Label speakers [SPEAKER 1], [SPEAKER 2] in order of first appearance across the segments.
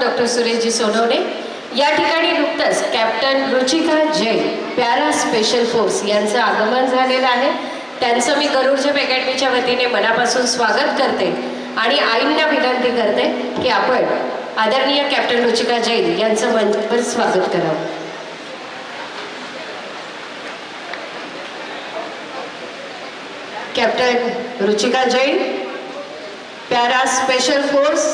[SPEAKER 1] Doctor Sureshji Sonawane. या ठिकाणी नुकतंच captain Ruchika Jain para special force यांचं आगमन झालेलं आहे. त्यांचं मी गरुडजप अकॅडमीच्या वतीने मनापासून स्वागत करते आणि आईंना विनंती करते की आपण आदरणीय कॅप्टन रुचिका जैन यांचं मंचवर स्वागत करावं. Captain Ruchika Jain para special force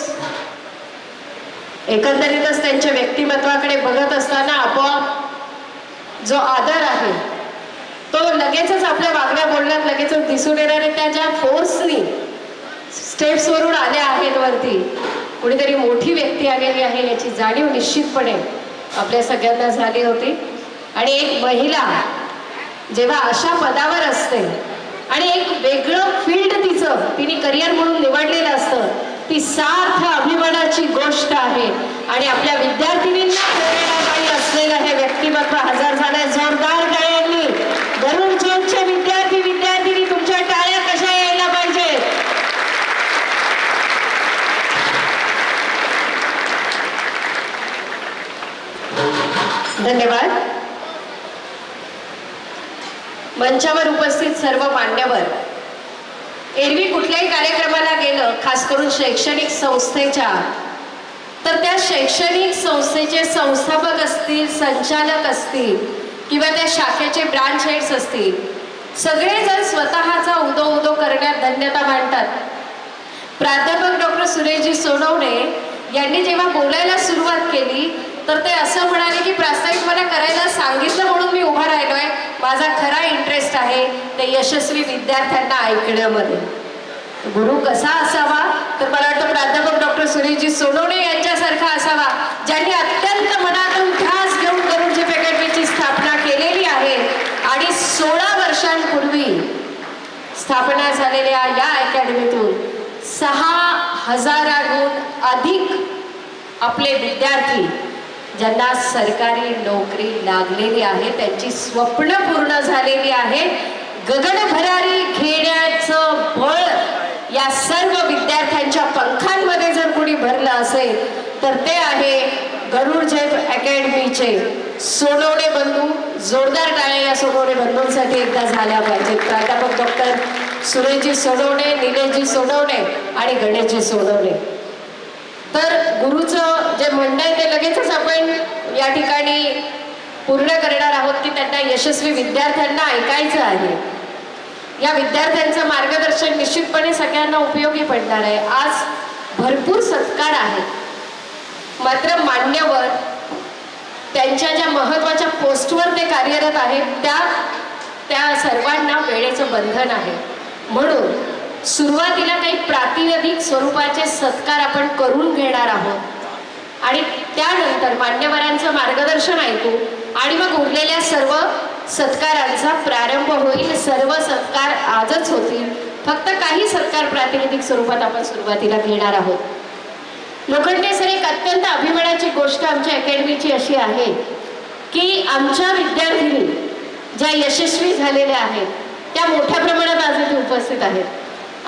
[SPEAKER 1] एकंदरीतच त्यांच्या व्यक्तिमत्वाकडे बघत असताना आपोआप जो आदर आहे तो लगेचच आपल्या वागण्या बोलण्यात लगेचच दिसून येणार आहे. त्या ज्या फोर्सनी स्टेप्सवरून आल्या आहेत वरती कुणीतरी मोठी व्यक्ती आलेली आहे याची जाणीव निश्चितपणे आपल्या सगळ्यांना झाली होती. आणि एक महिला जेव्हा अशा पदावर असते आणि एक वेगळं फील्ड तिचं तिने करिअर म्हणून निवडलेलं असतं ती सार्थ अभिमानाची गोष्ट आहे. आणि आपल्या विद्यार्थिनींना प्रेरणादायी असलेलं हे व्यक्तिमत्व हजर झालंय. जोरदार टाळ्यांनी गरुड झोनचे विद्यार्थी विद्यार्थिनी तुमच्या टाळ्या कशा यायला पाहिजेत? धन्यवाद. मंचावर उपस्थित सर्व मान्यवर एरवी कुठल्याही कार्यक्रमाला गेलं खास करून शैक्षणिक संस्थेच्या तर त्या शैक्षणिक संस्थेचे संस्थापक असतील संचालक असतील किंवा त्या शाखेचे ब्रांच हेड्स असतील सगळेजण स्वतःचा उदो उदो करण्यात धन्यता मांडतात. प्राध्यापक डॉक्टर सुरेशजी सोनवणे यांनी जेव्हा बोलायला सुरुवात केली तर ते असं म्हणाले की प्रास्ताविक मला करायला सांगितलं म्हणून मी उभा राहिलोय. माझा आहे ते यशस्वी विद्यार्थ्यांना ऐकण्यामध्ये. गुरु कसा असावा? तर मला वाटतं प्राध्यापक डॉक्टर सुनीलजी सोनवणे यांच्यासारखा असावा ज्यांनी अत्यंत मनातून ध्यास घेऊन गरुडजी अकॅडमीची स्थापना केलेली आहे. आणि सोळा वर्षांपूर्वी स्थापना झालेल्या या अकॅडमीतून सहा हजाराहून अधिक आपले विद्यार्थी ज्यांना सरकारी नोकरी लागलेली आहे त्यांची स्वप्न पूर्ण झालेली आहे गगनभरारी घेण्याचं बळ या सर्व विद्यार्थ्यांच्या पंखांमध्ये जर कोणी भरलं असेल तर ते आहे गरुड झेप अकॅडमीचे सोनवणे बंधू जोरदार टाळ्या या सोनवणे बंधूंसाठी एकदा झाल्या पाहिजेत. प्राध्यापक डॉक्टर सुरेशजी सोनवणे निलेशजी सोनवणे आणि गणेशजी सोनवणे. तर गुरुचं जे म्हणणं आहे ते लगेचच आपण या ठिकाणी पूर्ण करणार आहोत की त्यांना यशस्वी विद्यार्थ्यांना ऐकायचं आहे. या विद्यार्थ्यांचं मार्गदर्शन निश्चितपणे सगळ्यांना उपयोगी पडणार आहे. आज भरपूर सत्कार आहेत. मात्र मान्यवर त्यांच्या ज्या महत्त्वाच्या पोस्टवर ते कार्यरत आहेत त्या त्या सर्वांना वेळेचं बंधन आहे. म्हणून सुरुवातीला काही प्रातिनिधिक स्वरूपाचे सत्कार आपण करून घेणार आहोत. आणि त्यानंतर मान्यवरांचं मार्गदर्शन ऐकू आणि मग उरलेल्या सर्व सत्कारांचा प्रारंभ होईल. सर्व सत्कार आजच होतील. फक्त काही सत्कार प्रातिनिधिक स्वरूपात आपण सुरुवातीला घेणार आहोत. लोखंडे सर एक अत्यंत अभिमानाची गोष्ट आमच्या अकॅडमीची अशी आहे की आमच्या विद्यार्थिनी ज्या यशस्वी झालेल्या आहेत त्या मोठ्या प्रमाणात आज इथे उपस्थित आहेत.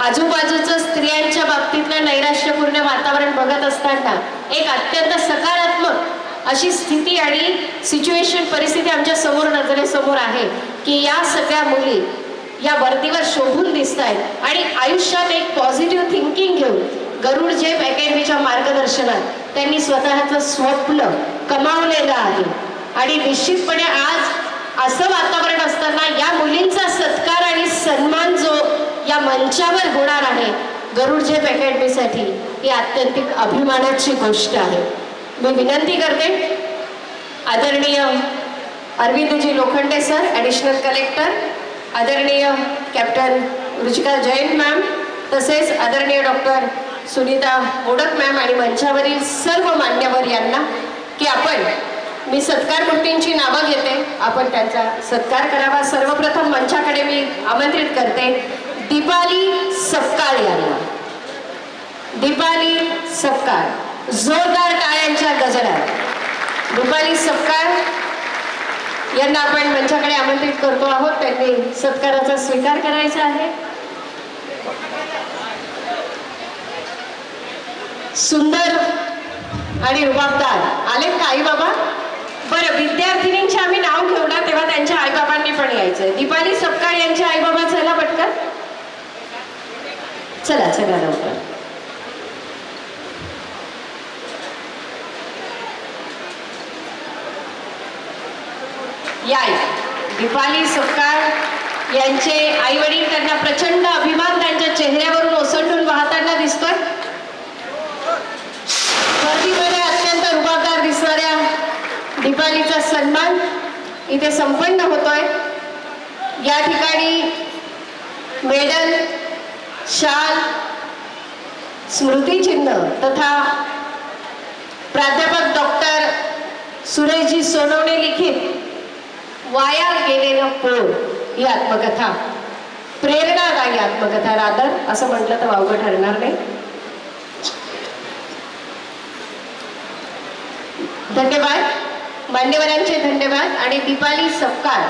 [SPEAKER 1] आजूबाजूचं स्त्रियांच्या बाबतीतलं नैराश्यपूर्ण वातावरण बघत असताना एक अत्यंत सकारात्मक अशी स्थिती आणि सिच्युएशन परिस्थिती आमच्यासमोर नजरेसमोर आहे की या सगळ्या मुली या वर्दीवर शोभून दिसत आहेत आणि आयुष्यात एक पॉझिटिव्ह थिंकिंग घेऊन गरुड झेप अकॅडमीच्या मार्गदर्शनात त्यांनी स्वतःचं स्वप्न कमावलेलं आहे. आणि निश्चितपणे आज असं वातावरण असताना या मुलींचा सत्कार आणि सन्मान जो या मंचावर होणार आहे गरुडझेप अकॅडमीसाठी ही आत्यंतिक अभिमानाची गोष्ट आहे. मी विनंती करते आदरणीय Arvindji Lokhande sir additional collector आदरणीय कॅप्टन रुचिका जैन मॅम तसेच आदरणीय डॉक्टर सुनीता मोडक मॅम आणि मंचावरील सर्व मान्यवर यांना की आपण मी सत्कार मूर्तींची नावं घेते आपण त्यांचा सत्कार करावा. सर्वप्रथम मंचाकडे मी आमंत्रित करते. दीपाली सपकाळ यांना. दीपाली सपकाळ. जोरदार टाळ्यांच्या गजरात. दीपाली सपकाळ यांना आपण मंचाकडे आमंत्रित करतो आहोत. त्यांनी सत्काराचा स्वीकार करायचा आहे. सुंदर आणि रुबाबदार. आलेत का आई बाबा बरं विद्यार्थिनींचे आम्ही नाव घेऊ ना तेव्हा त्यांच्या आईबाबांनी पण यायचंय. दीपाली सपकाळ यांच्या आईबाबा झाला पटकन. चला चला लवकर. या दिपाली दीपाली यांचे आई वडील त्यांना प्रचंड अभिमान त्यांच्या चेहऱ्यावरून ओसंडून वाहताना दिसतोय. गर्दीमध्ये अत्यंत रुबाबदार दिसणाऱ्या दीपालीचा सन्मान इथे संपन्न होतोय. या ठिकाणी मेडल शाल स्मृतिचिन्ह तथा प्राध्यापक डॉक्टर सुरेशजी सोनवणे लिखित वाया गेलेलं पोर ही आत्मकथा. प्रेरणादायी आत्मकथा रादर असं म्हटलं तर वावगं ठरणार नाही. धन्यवाद. मान्यवरांचे धन्यवाद आणि दीपाली सपकाळ.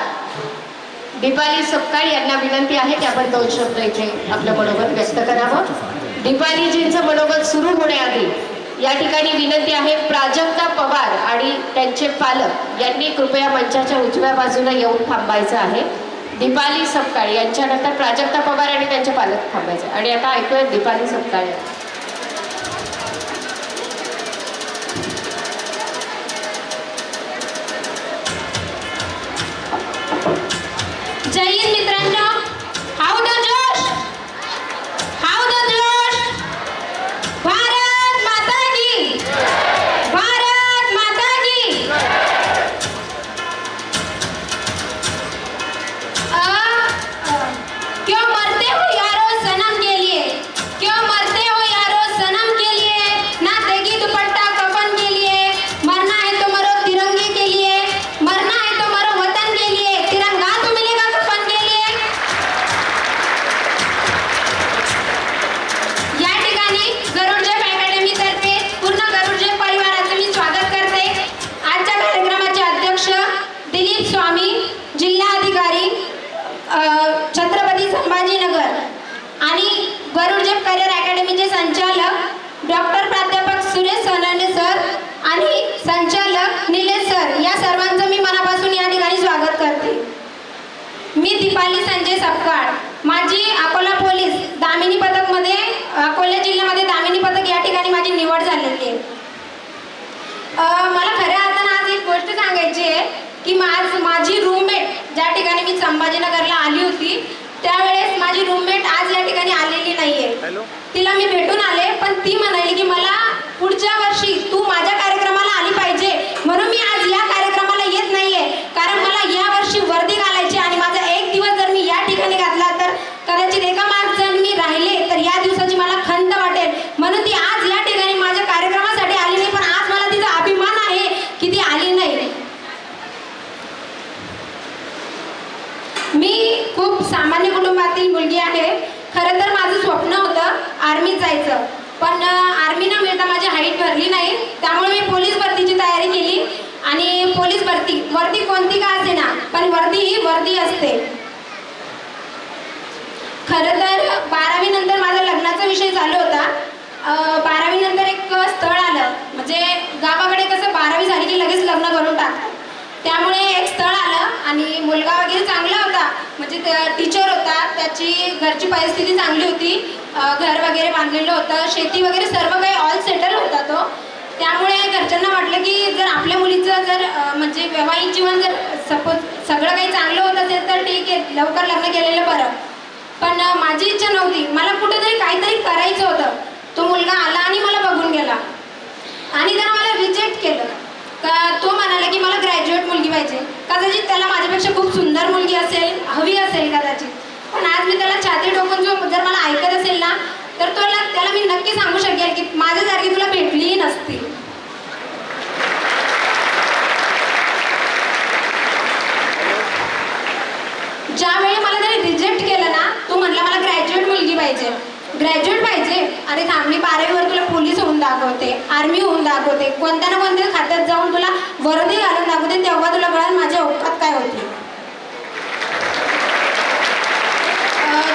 [SPEAKER 1] दीपाली सपकाळ यांना विनंती आहे की आपण दोन शब्द इथे आपलं मनोगत व्यक्त करावं. दीपालीजींचं मनोगत सुरू होण्याआधी या ठिकाणी विनंती आहे प्राजक्ता पवार आणि त्यांचे पालक यांनी कृपया मंचाच्या उजव्या बाजूला येऊन थांबायचं आहे. दीपाली सपकाळ यांच्यानंतर प्राजक्ता पवार आणि त्यांचे पालक थांबायचे आणि आता ऐकूया दीपाली सपकाळ.
[SPEAKER 2] निवड झालेली आहे मला खऱ्या अर्थानं आज एक गोष्ट सांगायची आहे की माझ माझी रूममेट ज्या ठिकाणी मी संभाजीनगरला आली होती त्यावेळेस माझी रूममेट आज या ठिकाणी आलेली नाहीये. तिला मी भेटून आले पण ती म्हणाली की मला पुढच्या वर्षी तू माझ्या कार्यक्रमाला आली पाहिजे म्हणून मी आज या कार्यक्रमाला येत नाहीये कारण मला या वर्षी वर्दी घालायची आणि माझा एक दिवस जर मी या ठिकाणी घातला तर कदाचित एका मार्ग जर मी राहिले तर या दिवसाची मला खंत वाटेल म्हणून ती आज या ठिकाणी माझ्या कार्यक्रमासाठी आली नाही पण आज मला तिचा अभिमान आहे की ती आली नाही मी खूप सामान्य कुटुंबातील मुलगी आहे. खरं तर माझं स्वप्न होतं आर्मीत जायचं. पण आर्मी न मिळता माझी हाईट भरली नाही. त्यामुळे मी पोलीस भरतीची तयारी केली. आणि पोलीस भरती वर्दी कोणती का असे ना पण वर्दी ही वर्दी असते. खरं तर बारावी नंतर माझा लग्नाचा विषय चालू होता. बारावी नंतर एक स्थळ आलं. म्हणजे गावाकडे कसं बारावी झाली की लगेच लग्न करून टाकतात. त्यामुळे एक स्थळ आलं आणि मुलगा वगैरे चांगला होता. म्हणजे टीचर होता त्याची घरची परिस्थिती चांगली होती. घर वगैरे बांधलेलं होतं शेती वगैरे सर्व काही ऑल सेटल होता तो. त्यामुळे घरच्यांना वाटलं की जर आपल्या मुलीचं जर म्हणजे वैवाहिक जीवन जर सपोज सगळं काही चांगलं होत असेल तर ठीक आहे लवकर लग्न केलेलं बरं. पण माझी इच्छा नव्हती. मला कुठेतरी काहीतरी करायचं होतं. तो मुलगा आला आणि मला बघून गेला. आणि त्यानं मला रिजेक्ट केलं. का तो म्हणाला की मला ग्रॅज्युएट मुलगी पाहिजे. कदाचित त्याला माझ्यापेक्षा खूप सुंदर मुलगी असेल हवी असेल कदाचित. पण आज मी त्याला छाती टोकून जो जर मला ऐकत असेल ना तर तुला त्याला मी नक्की सांगू शकेल की माझ्यासारखी तुला भेटलीही नसती. ज्यावेळी मला त्याने रिजेक्ट केलं ना तो म्हटला मला ग्रॅज्युएट मुलगी पाहिजे. ग्रॅज्युएट पाहिजे? अरे थांब मी बारावीवर तुला पोलीस होऊन दाखवते. आर्मी होऊन दाखवते. कोणत्या ना कोणत्या खात्यात जाऊन तुला वर्दी घालून दाखवते तेव्हा तुला कळेल माझ्या औकात काय होती.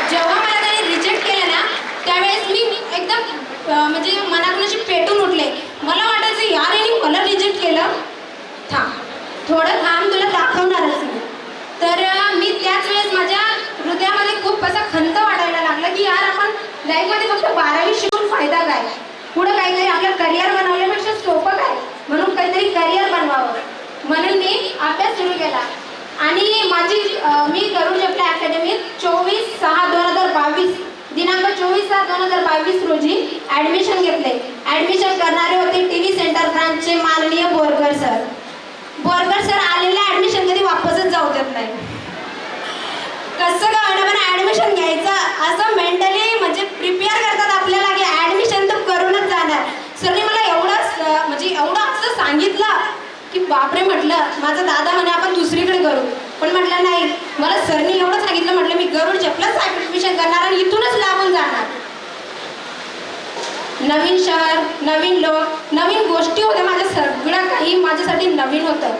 [SPEAKER 2] जेव्हा मला त्याने रिजेक्ट केलं ना त्यावेळेस मी एकदम म्हणजे मनातून अशी पेटून उठले. मला वाटायचं यार यांनी मला रिजेक्ट केलं. थांब. थोडं थांब तुला दाखवणारच मी. तर मी त्याच वेळेस माझ्या हृदयामध्ये खूप असा खंत वाटायला लागला की यार आपण लाईफमध्ये फक्त बारावी शिकून फायदा काय? पुढं काहीतरी आपलं करिअर बनवण्यापेक्षा सोपं काय? म्हणून काहीतरी करिअर बनवावं. म्हणून मी अभ्यास सुरू केला. आणि माझी मी करू शकले अकॅडमीत चोवीस सहा दोन हजार बावीस. दिनांक चोवीस सहा दोन हजार बावीस रोजी ॲडमिशन घेतले. ॲडमिशन करणारे होते टी व्ही सेंटर ब्रांचचे माननीय बोरकर सर बोरकर सर आलेलं ॲडमिशन कधी वापसच जाऊ देत नाही. कसं का मॅडम ॲडमिशन घ्यायचं? असं मेंटली म्हणजे प्रिपेअर करतात आपल्याला की ॲडमिशन तर करूनच जाणार सरने मला एवढं स- म्हणजे एवढं असं सांगितलं की बापरे म्हटलं माझा दादा म्हणे आपण दुसरीकडे करू. पण म्हटलं नाही मला सरनी एवढं सांगितलं म्हटलं मी गरुड चपलाच ॲडमिशन करणार आणि इथूनच लागून जाणार. नवीन शहर नवीन लोक नवीन गोष्टी होत्या माझ्या सगळं काही माझ्यासाठी नवीन होतं.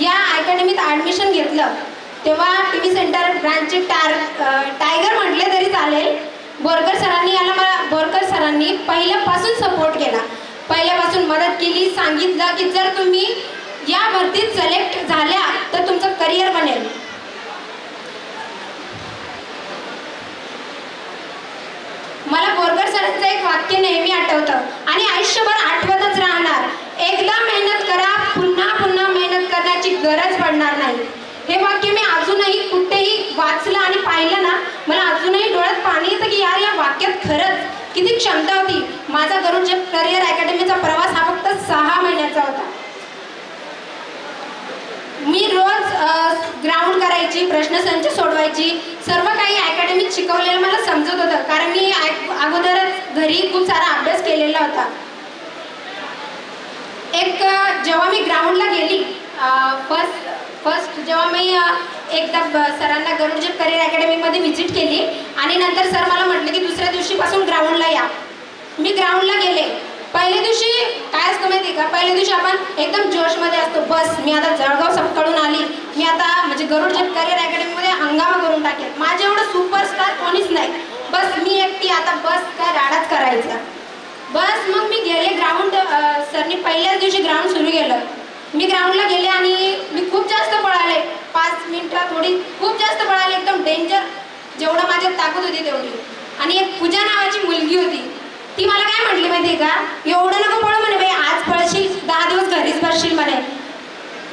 [SPEAKER 2] या अकॅडमीत ॲडमिशन घेतलं. तेव्हा टी व्ही सेंटर ब्रांचचे टार टायगर म्हटले तरी चालेल. बोरकर सरांनी याला मला बोरकर सरांनी पहिल्यापासून सपोर्ट केला. पहिल्यापासून मदत केली सांगितलं की जर तुम्ही या भरतीत सिलेक्ट झाल्या तर तुमचं करिअर बनेल. मला बोरकर सरांचं एक वाक्य नेहमी आठवतं आणि आयुष्यभर आठवतच राहणार. एकदा मेहनत करा पुन्हा पुन्हा मेहनत करण्याची गरज पडणार नाही. हे वाक्य मी अजूनही कुठेही वाचलं आणि पाहिलं ना मला अजूनही डोळ्यात पाणी येतं की यार या वाक्यात खरंच किती क्षमता होती. माझा गरुड जे करिअर अकॅडमीचा प्रवास हा फक्त सहा महिन्याचा होता. मी रोज ग्राउंड करायची प्रश्नसंच सोडवायची. सर्व काही अकॅडमीत शिकवलेलं मला समजत होतं. कारण मी अगोदरच घरी खूप सारा अभ्यास केलेला होता. एक जेव्हा मी ग्राउंडला गेली फर्स्ट फर्स्ट जेव्हा मी एकदा सरांना गरुडजीत करिअर अकॅडमीमध्ये व्हिजिट केली आणि नंतर सर मला म्हटले की दुसऱ्या दिवशीपासून ग्राउंडला या. मी ग्राउंडला गेले. पहिल्या दिवशी काय असतं माहिती का? पहिल्या दिवशी आपण एकदम जोशमध्ये असतो. बस मी आता जळगाव सपकडून आली. मी आता म्हणजे गरुड जप करिअर अकॅडमीमध्ये हंगामा करून टाकेल. माझे एवढं सुपरस्टार कोणीच नाही. बस मी एकटी आता बस काय राडाच करायचा. बस मग मी गेले. ग्राउंड सरनी पहिल्याच दिवशी ग्राउंड सुरू केलं. मी ग्राउंडला गेले आणि मी खूप जास्त पळाले. पाच मिनिटा थोडी खूप जास्त पळाले. एकदम डेंजर जेवढं माझ्यात ताकद होती तेवढी. आणि एक पूजा नावाची मुलगी होती. ती मला काय म्हटली माहिती का? एवढं नको पळू म्हणे बाई. आज पळशील दहा दिवस घरीच भरशील म्हणे.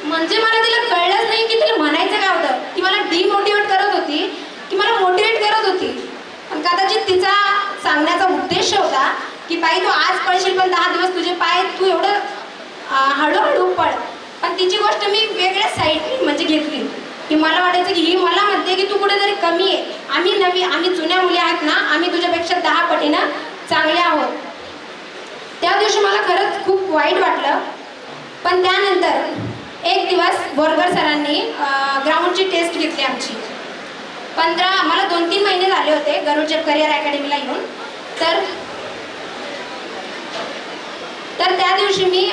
[SPEAKER 2] म्हणजे मला तिला कळलंच नाही की तिला म्हणायचं काय होतं. ती मला डिमोटिवेट करत होती. की मला मोटिवेट करत होती. पण कदाचित तिचा सांगण्याचा उद्देश होता की बाई तू आज पळशील पण दहा दिवस तुझे पाय तू एवढं हळूहळू पळ पण तिची गोष्ट मी वेगळ्या साईडनी म्हणजे घेतली. की मला वाटायचं की ही मला म्हणते की तू कुठेतरी कमी आहे. आम्ही नवी आम्ही जुन्या मुली आहेत ना आम्ही तुझ्यापेक्षा दहा पटीनं चांगले आहोत. त्या दिवशी मला खरंच खूप वाईट वाटलं. पण त्यानंतर एक दिवस बोरगर सरांनी ग्राउंडची टेस्ट घेतली आमची. पंधरा मला दोन तीन महिने झाले होते गरुडजेप करिअर अकॅडमीला येऊन. तर तर त्या दिवशी मी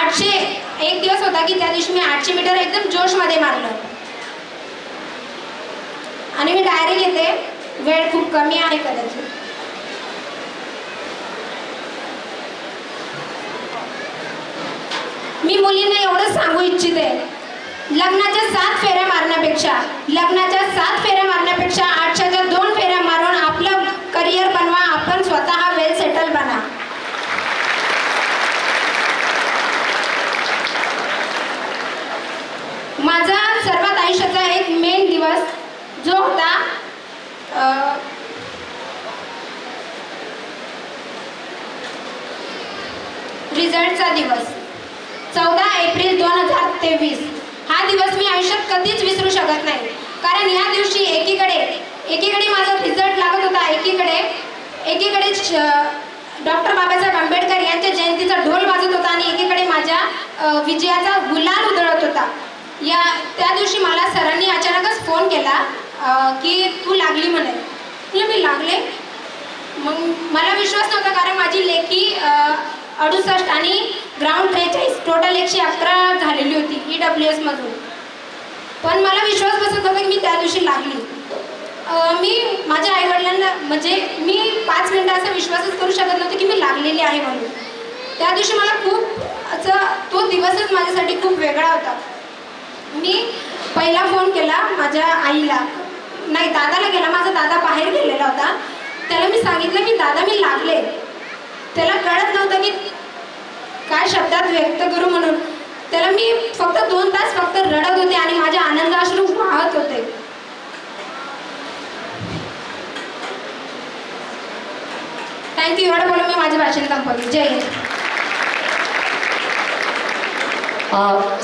[SPEAKER 2] आठशे एक दिवस होता की त्या दिवशी मी आठशे मीटर एकदम जोशमध्ये मारलं. आणि मी डायरेक्ट येते वेळ खूप कमी आहे कदाचित. मी मुलींना एवढंच सांगू इच्छिते लग्नाच्या सात फेऱ्या मारण्यापेक्षा लग्नाच्या सात फेऱ्या मारण्यापेक्षा आठशे दोन फेऱ्या मारून आपलं करिअर बनवा आपण स्वतः वेल सेटल बना माझा सर्वात आयुष्याचा एक मेन दिवस जो होता अं, रिझल्टचा दिवस. चौदा एप्रिल दोन हजार तेवीस. हा दिवस मी आयुष्यात कधीच विसरू शकत नाही. कारण या दिवशी एकीकडे एकीकडे माझा रिझल्ट लागत होता एकीकडे एकीकडे डॉक्टर बाबासाहेब आंबेडकर यांच्या जयंतीचा ढोल वाजत होता आणि एकीकडे माझ्या विजयाचा गुलाल उधळत होता. या त्या दिवशी मला सरांनी अचानकच फोन केला की तू लागली म्हणे. मी लागले. मग मला विश्वास नव्हता कारण माझी लेखी अडुसष्ट आणि ग्राउंड त्रेचाळीस. टोटल एकशे अकरा झालेली होती ई डब्ल्यू एसमधून पण मला विश्वास बसत होता की मी त्या दिवशी लागली. मी माझ्या आईवडिलांना म्हणजे मी पाच मिनटं असा विश्वासच करू शकत नव्हते की मी लागलेली आहे म्हणून. त्या दिवशी मला खूप असं तो दिवसच
[SPEAKER 3] माझ्यासाठी खूप वेगळा होता. मी पहिला फोन केला माझ्या आईला. नाही दादाला केला. माझा दादा बाहेर गेलेला होता. त्याला मी सांगितलं की दादा मी लागले. त्याला कळत नव्हतं की काय शब्दात व्यक्त करू म्हणून. त्याला मी फक्त दोन तास फक्त रडत होते आणि माझे आनंद अश्रू वाहत होते. थँक्यू एवढं बोलून मी माझे भाषण संपवले. जय हिंद.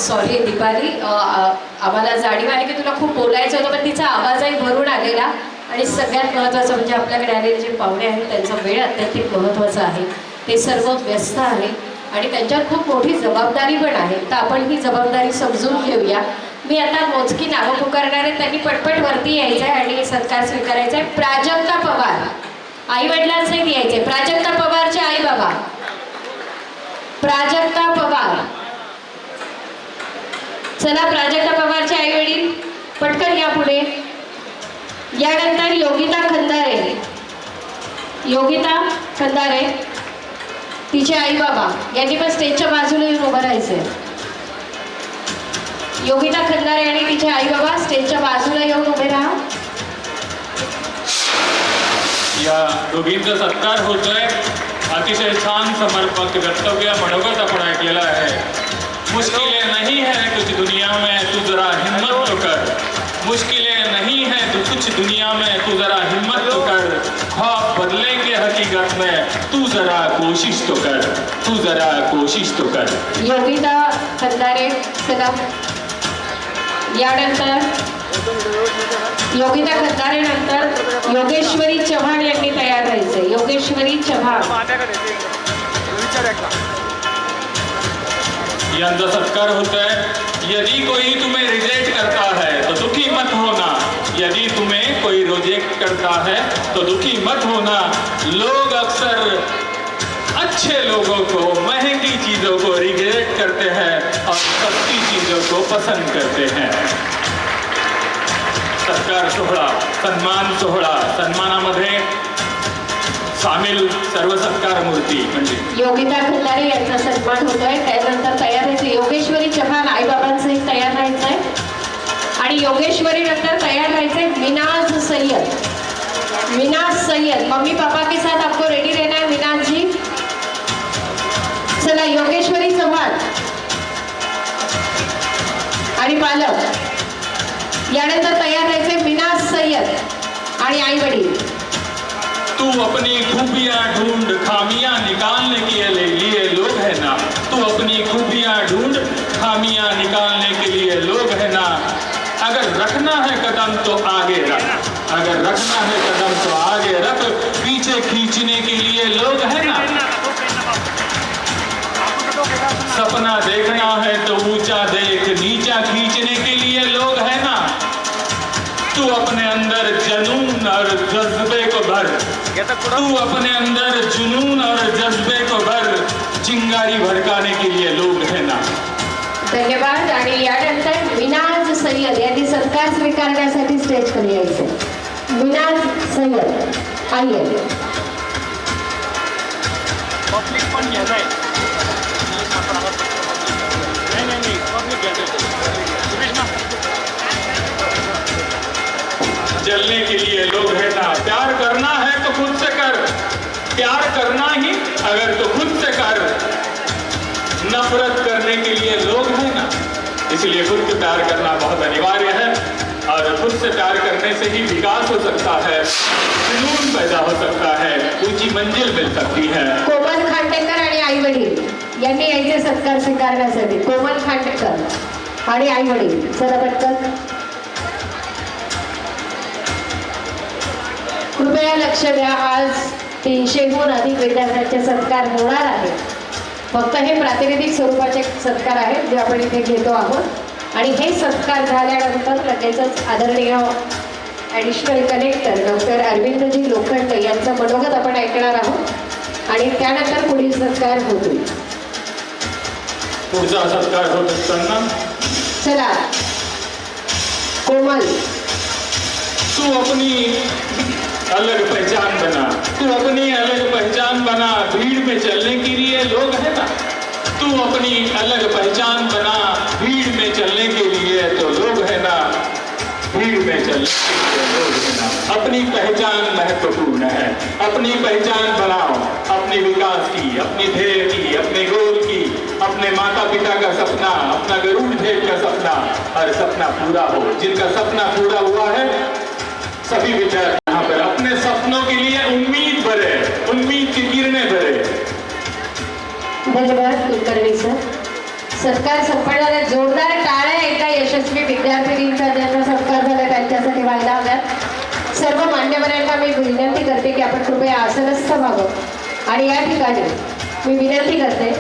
[SPEAKER 1] सॉरी दीपाली. आम्हाला जाणीव आहे की तुला खूप बोलायचं होतं पण तिचा आवाजही भरून आलेला. आणि सगळ्यात महत्त्वाचं म्हणजे आपल्याकडे आलेले जे पाहुणे आहेत त्यांचा वेळ अत्यंतिक महत्त्वाचा आहे. ते सर्व व्यस्त आहे आणि त्यांच्यावर खूप मोठी जबाबदारी पण आहे. तर आपण ही जबाबदारी समजून घेऊया. मी आता मोजकी नावं पुकारणार आहे त्यांनी पटपट वरती यायचं आहे आणि सत्कार स्वीकारायचा आहे प्राजक्ता पवार. आई वडिलांसहित यायचे प्राजक्ता पवारचे आई बाबा. प्राजक्ता पवार. चला प्राजक्ता पवारचे आई वडील पटकन या पुढे. यानंतर योगिता खंदारे. योगिता खंदारे तिचे आई बाबा यांनी पण स्टेजच्या बाजूला येऊन उभं राहायचं योगिता खंदारे आणि तिचे आई बाबा स्टेजच्या बाजूला येऊन उभे राहा.
[SPEAKER 2] या दोघींचा सत्कार होतोय. अतिशय छान समर्पक वक्तव्य मनोगत आपण ऐकलेलं आहे. मुश्किलें नहीं है तुझी दुनिया में तू जरा हिम्मत तो कर. मुश्किलें नहीं है तो कुछ दुनिया में तू जरा हिम्मत तो कर। ख्वाब बदलेंगे हकीकत में, तू जरा कोशिश तो कर। तू जरा कोशिश तो कर।
[SPEAKER 1] योगिता खंदारे नंतर योगेश्वरी चव्हाण यांनी तयार राहायचे योगेश्वरी चव्हाण.
[SPEAKER 4] विचार एकदा
[SPEAKER 2] होता है। यदि कोई तुम्हें रिजेक्ट करता है तो दुखी मत होना। यदि तुम्हें कोई रिजेक्ट करता है तो दुखी मत होना। लोग अक्सर अच्छे लोगों को, महँगी चीज़ों को रिजेक्ट करते हैं और सस्ती चीज़ों को पसंद करते हैं। सत्कार सोहळा, सन्मान सोहळा, सन्मानामध्ये सामील सर्व सत्कार मूर्ती म्हणजे
[SPEAKER 1] योगिता खंदारे यांचा सन्मान होतोय तयार व्हायचे योगेश्वरी चव्हाण आईबाबांसहित तयार राहायचंय. आणि योगेश्वरी नंतर तयार राहायचे मिनाज सय्यद. मिनाज सय्यद. मम्मी पापा के साथ आपको रेडी रहना है मिनाज जी चला योगेश्वरी चव्हाण. आणि पालक. यानंतर तयार राहायचे मिनाज सय्यद आणि आई वडील.
[SPEAKER 2] तू अपनी खूबियाँ ढूंढ, खामियाँ निकालने के लिए लोग है ना। तू अपनी खूबियाँ ढूंढ, खामियाँ निकालने के लिए लोग है ना। अगर रखना है कदम तो आगे रख। अगर रखना है कदम तो आगे रख। पीछे खींचने के लिए लोग है ना। सपना देखना है तो ऊँचा देख, नीचा खींचने के लिए लोग है ना। तू अपने अंदर जनून और जज्बे को भर। तू अपने अंदर जुनून और जज्बे को भर चिंगारी भड़काने के लिए लोग है ना।
[SPEAKER 1] धन्यवाद आणि यानंतर मिनाज सय्यद यांनी सत्कार स्वीकारण्यासाठी स्टेज खाली यायचे. मिनाज सय्यद आइए.
[SPEAKER 4] पब्लिक पण घ्यायचं
[SPEAKER 2] अगर तो खुद से कर हो, नफरत करने के लिए लोग हैं ना इसलिए खुद से प्यार करना बहुत अनिवार्य है और खुद से प्यार करने से ही विकास हो सकता है जुनून पैदा हो सकता है ऊंची मंजिल मिल सकती है।
[SPEAKER 1] कोमल खांडेकर आणि आई वडील यांनी यांचे सत्कार स्वीकारण्यासाठी कोमल खांडेकर आणि आई वडील चला पटकन. कृपया लक्ष द्या आज. तीनशेहून अधिक विद्यार्थ्यांचे सत्कार होणार आहेत. फक्त हे प्रातिनिधिक स्वरूपाचे सत्कार आहेत जे आपण इथे घेतो आहोत. आणि हे सत्कार झाल्यानंतर लगेचच आदरणीय additional collector doctor Arvindji Lokhande यांचं मनोगत आपण ऐकणार आहोत. आणि त्यानंतर पुढील सत्कार होतील
[SPEAKER 2] पुढचा सत्कार होत असताना
[SPEAKER 1] चला. कोमल.
[SPEAKER 2] तू अपनी अलग पहचान बना। तू अपनी अलग पहचान बना, भीड़ में चलने के लिए लोग है ना? तू अपनी अलग पहचान बना, भीड़ में चलने के लिए तो लोग है ना? भीड़ में चलने के लिए लोग है ना? अपनी पहचान महत्वपूर्ण है। अपनी पहचान बनाओ। अपने विकास की, अपने ध्येय की, अपने गोल की, अपने माता पिता का सपना, अपना गरुड़ ध्येय का सपना। हर सपना पूरा हो। जिनका सपना पूरा हुआ है, सभी विद्यार्थी अपने सपनों के लिए उम्मीद भरे उम्मीद की किरणें भरे।
[SPEAKER 1] धन्यवाद कुलकर्णी सर। सत्कार संपन्नाला जोरदार टाळ्या एका यशस्वी विद्यार्थिनींचा ज्यांचा सत्कार झाला त्यांच्यासाठी व्हायला हव्यात. सर्व मान्यवरांना मी विनंती करते की आपण कृपया आसनस्थ व्हावं. आणि या ठिकाणी मी विनंती करते